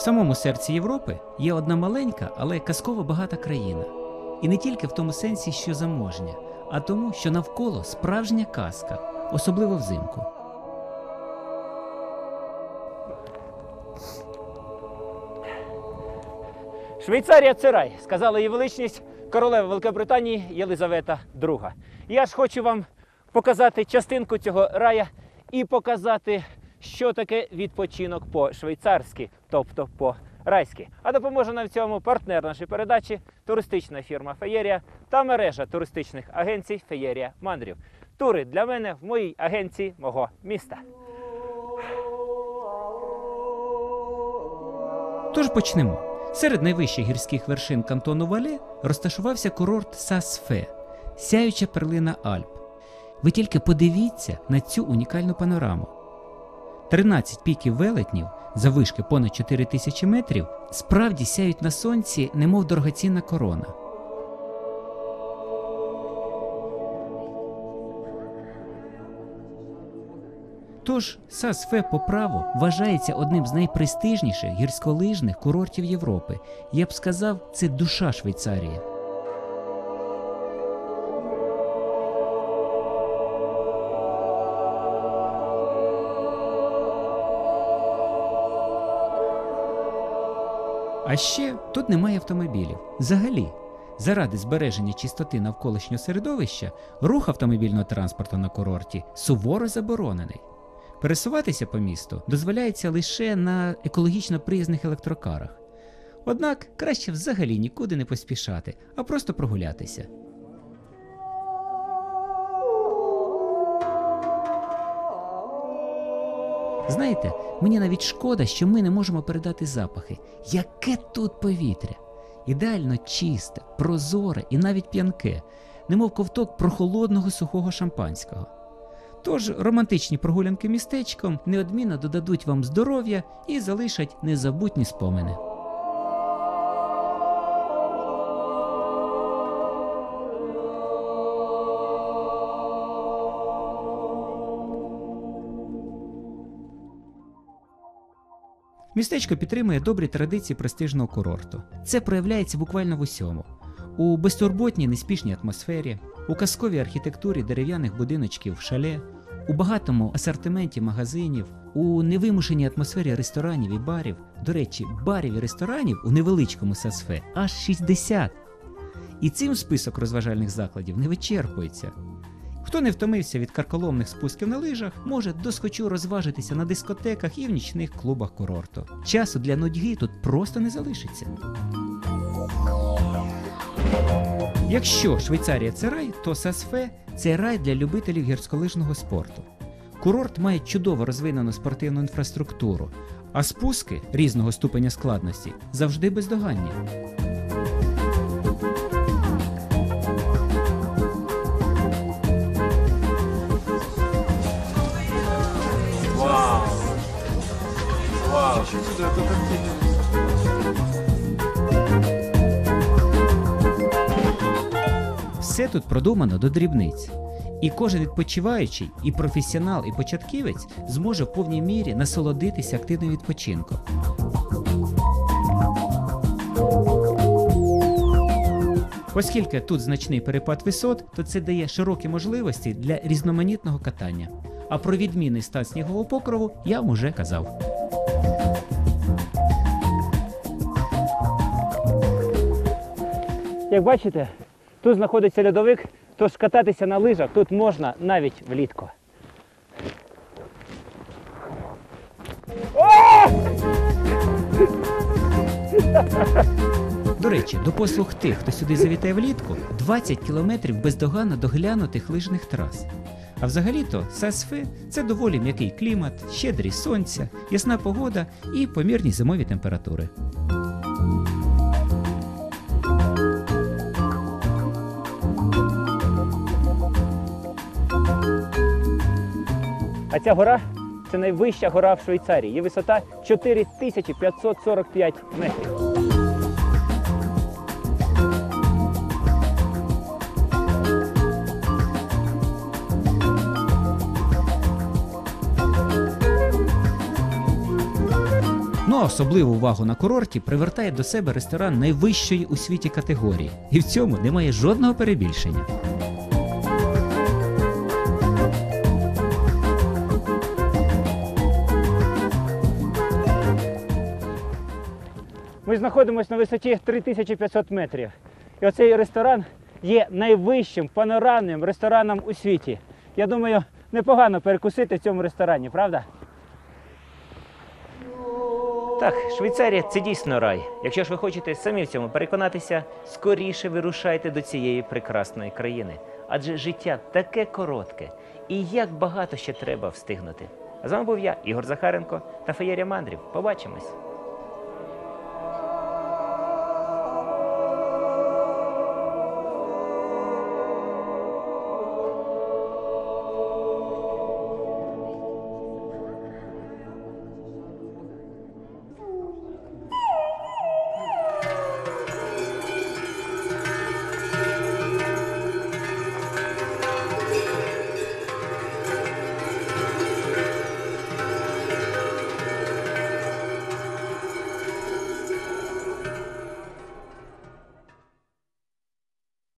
В самому серці Європи є одна маленька, але казково багата країна. І не тільки в тому сенсі, що заможня, а тому, що навколо справжня казка, особливо взимку. Швейцарія це рай, сказала її величність королева Великобританії Єлизавета II. Я ж хочу вам показати частинку цього рая і показати, що таке відпочинок по-швейцарськи, тобто по-райськи. А допоможе нам в цьому партнер нашої передачі, туристична фірма Феєрія та мережа туристичних агенцій Феєрія Мандрів. Тури для мене в моїй агенції мого міста. Тож почнемо. Серед найвищих гірських вершин кантону Вале розташувався курорт Сасфе, сяюча перлина Альп. Ви тільки подивіться на цю унікальну панораму. 13 піків велетнів заввишки понад 4 тисячі метрів справді сяють на сонці, немов дорогоцінна корона. Тож Сасфе по праву вважається одним з найпрестижніших гірськолижних курортів Європи. Я б сказав, це душа Швейцарії. А ще тут немає автомобілів. Взагалі, заради збереження чистоти навколишнього середовища, рух автомобільного транспорту на курорті суворо заборонений. Пересуватися по місту дозволяється лише на екологічно приязних електрокарах. Однак краще взагалі нікуди не поспішати, а просто прогулятися. Знаєте, мені навіть шкода, що ми не можемо передати запахи. Яке тут повітря! Ідеально чисте, прозоре і навіть п'янке, немов ковток прохолодного сухого шампанського. Тож романтичні прогулянки містечком неодмінно додадуть вам здоров'я і залишать незабутні спомини. Містечко підтримує добрі традиції престижного курорту. Це проявляється буквально в усьому: у безтурботній неспішній атмосфері, у казковій архітектурі дерев'яних будиночків шале, у багатому асортименті магазинів, у невимушеній атмосфері ресторанів і барів. До речі, барів і ресторанів у невеличкому Сасфе аж 60. І цим список розважальних закладів не вичерпується. Хто не втомився від карколомних спусків на лижах, може досхочу розважитися на дискотеках і в нічних клубах курорту. Часу для нудьги тут просто не залишиться. Якщо Швейцарія це рай, то Сасфе це рай для любителів гірськолижного спорту. Курорт має чудово розвинену спортивну інфраструктуру, а спуски різного ступеня складності завжди бездоганні. Все тут продумано до дрібниць. І кожен відпочиваючий, і професіонал, і початківець зможе в повній мірі насолодитися активним відпочинком. Оскільки тут значний перепад висот, то це дає широкі можливості для різноманітного катання. А про відмінний стан снігового покрову я вам уже казав. Як бачите, тут знаходиться льодовик, тож кататися на лижах тут можна навіть влітку. До речі, до послуг тих, хто сюди завітає влітку, 20 кілометрів бездоганно доглянутих лижних трас. А взагалі-то Сасфе це доволі м'який клімат, щедрість сонця, ясна погода і помірні зимові температури. А ця гора це найвища гора в Швейцарії. Її висота 4545 метрів. Ну а особливу увагу на курорті привертає до себе ресторан найвищої у світі категорії, і в цьому немає жодного перебільшення. Ми знаходимося на висоті 3500 метрів. І оцей ресторан є найвищим панорамним рестораном у світі. Я думаю, непогано перекусити в цьому ресторані, правда? Так, Швейцарія це дійсно рай. Якщо ж ви хочете самі в цьому переконатися, скоріше вирушайте до цієї прекрасної країни. Адже життя таке коротке, і як багато ще треба встигнути. А з вами був я, Ігор Захаренко та Феєрія Мандрів. Побачимось!